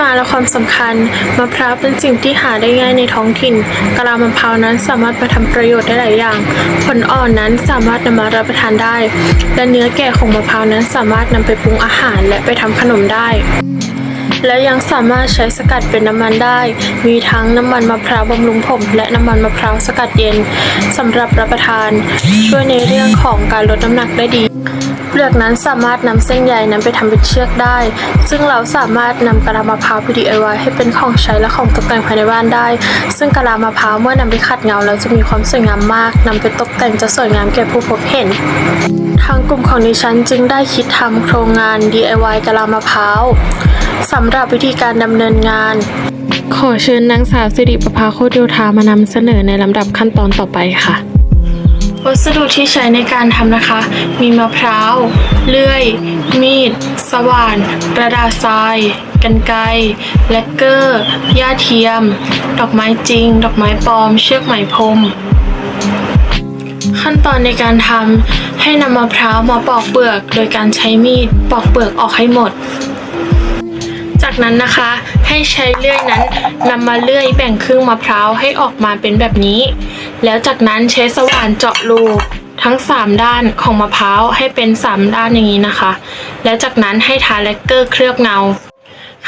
มาและความสำคัญมะพร้าวเป็นสิ่งที่หาได้ง่ายในท้องถิ่นกะลามะพร้าวนั้นสามารถมาทำประโยชน์ได้หลายอย่าง ผลอ่อนนั้นสามารถนำมารับประทานได้ และเนื้อแก่ของมะพร้าวนั้นสามารถนำไปปรุงอาหารและไปทำขนมได้และยังสามารถใช้สกัดเป็นน้ำมันได้ มีทั้งน้ำมันมะพร้าวบำรุงผม และน้ำมันมะพร้าวสกัดเย็นสำหรับรับประทาน ช่วยในเรื่องของการลดน้ำหนักได้ดี เปลือกนั้นสามารถนำเส้นใยนั้นไปทำเป็นเชือกได้ ซึ่งเราสามารถนำกะลามะพร้าวไป DIY ให้เป็นของใช้และของตกแต่งภายในบ้านได้ ซึ่งกะลามะพร้าวเมื่อนำไปขัดเงาแล้วจะมีความสวยงามมากนำไปตกแต่งจะสวยงามแก่ผู้พบเห็น ทางกลุ่มของดิฉันจึงได้คิดทำโครงงาน DIY กะลามะพร้าวสำหรับวิธีการดำเนินงาน ขอเชิญนางสาวสิริประภาโคตรโยธามานำเสนอในลำดับขั้นตอนต่อไปค่ะ วัสดุที่ใช้ในการทำนะคะ มีมะพร้าว เลื่อย มีด สว่าน กระดาษทราย กันไกรแลกเกอร์หญ้าเทียม ดอกไม้จริง ดอกไม้ปลอม เชือกไหมพรม ขั้นตอนในการทำให้นำมะพร้าวมาปอกเปลือก โดยการใช้มีดปอกเปลือกออกให้หมดจากนั้นนะคะให้ใช้เลื่อยนั้นนำมาเลื่อยแบ่งครึ่งมะพร้าวให้ออกมาเป็นแบบนี้ แล้วจากนั้นใช้สว่านเจาะรูทั้ง 3 ด้านของมะพร้าวให้เป็น 3 ด้านอย่างนี้นะคะ แล้วจากนั้นให้ทาแลกเกอร์เคลือบเงา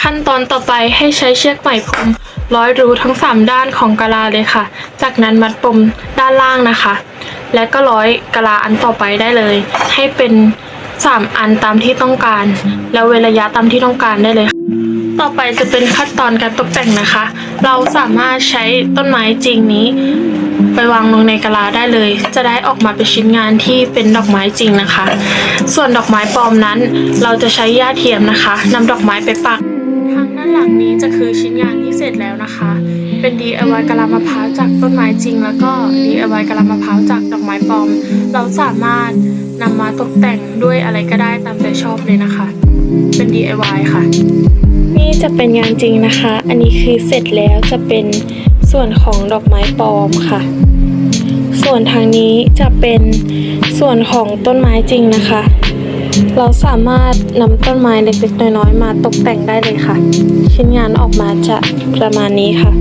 ขั้นตอนต่อไปให้ใช้เชือกไหมพรมร้อยรูทั้ง 3 ด้านของกะลาเลยค่ะ จากนั้นมัดปมด้านล่างนะคะ และก็ร้อยกะลาอันต่อไปได้เลย ให้เป็น3อันตามที่ต้องการ แล้วเว้นระยะตามที่ต้องการได้เลย ต่อไปจะเป็นขั้นตอนการตกแต่งนะคะ เราสามารถใช้ต้นไม้จริงนี้ ไปวางลงในกะลาได้เลย จะได้ออกมาเป็นชิ้นงานที่เป็นดอกไม้จริงนะคะ ส่วนดอกไม้ปลอมนั้น เราจะใช้หญ้าเทียมนะคะนำดอกไม้ไปปักทางด้านหลังนี้จะคือชิ้นงานที่เสร็จแล้วนะคะ เป็น DIY กะลามะพร้าวจากต้นไม้จริง แล้วก็ DIY กะลามะพร้าวจากดอกไม้ปลอม เราสามารถนำมาตกแต่งด้วยอะไรก็ได้ตามใจชอบเลยนะคะ เป็น DIY ค่ะ นี่จะเป็นงานจริงนะคะ อันนี้คือเสร็จแล้วจะเป็น ส่วนของดอกไม้ปลอมค่ะ ส่วนทางนี้จะเป็นส่วนของต้นไม้จริงนะคะ เราสามารถนำต้นไม้เล็กๆน้อยๆมาตกแต่งได้เลยค่ะ ชิ้นงานออกมาจะประมาณนี้ค่ะ